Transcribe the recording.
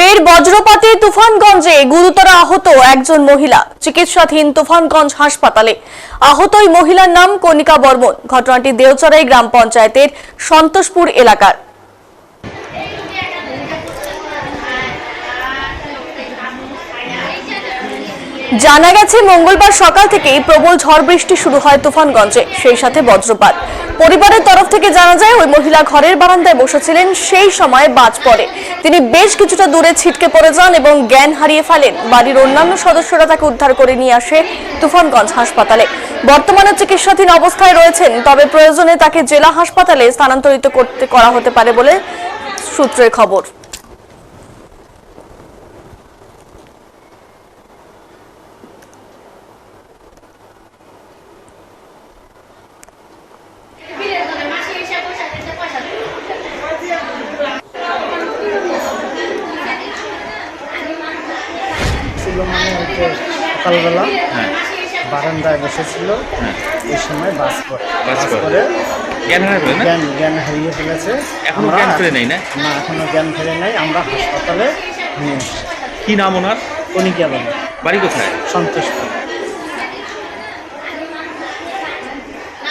ফের বজ্রপাতে তুফানগঞ্জে গুরুতর আহত একজন মহিলা। চিকিৎসাধীন তুফানগঞ্জ হাসপাতালে। আহত ওই মহিলার নাম কণিকা বর্মন। ঘটনাটি দেওচড়াই গ্রাম পঞ্চায়েতের সন্তোষপুর এলাকার। জানা গেছে, মঙ্গলবার সকাল থেকেই প্রবল ঝড় বৃষ্টি শুরু হয় তুফানগঞ্জে, সেই সাথে বজ্রপাত। পরিবারের তরফ থেকে জানা যায়, ওই মহিলা ঘরের বারান্দায় বসেছিলেন, সেই সময় বাজ পড়ে। তিনি বেশ কিছুটা দূরে ছিটকে পড়ে যান এবং জ্ঞান হারিয়ে ফেলেন। বাড়ির অন্যান্য সদস্যরা তাকে উদ্ধার করে নিয়ে আসে তুফানগঞ্জ হাসপাতালে। বর্তমানে চিকিৎসাধীন অবস্থায় রয়েছেন, তবে প্রয়োজনে তাকে জেলা হাসপাতালে স্থানান্তরিত করতে করা হতে পারে বলে সূত্রের খবর। মানে হচ্ছে সকালবেলা বারান্দায় বসেছিল। এই সময় বাস করে। বাস করে। জ্ঞান হারায় জ্ঞান জ্ঞান হারিয়ে ফেলেছে। এখন জ্ঞান ফেরে নাই না? না এখনও জ্ঞান ফেরে নাই। আমরা হাসপাতালে নিয়ে এসেছি। কি নাম ওনার? কণিকা বাড়ি কোথায়? সন্তোষ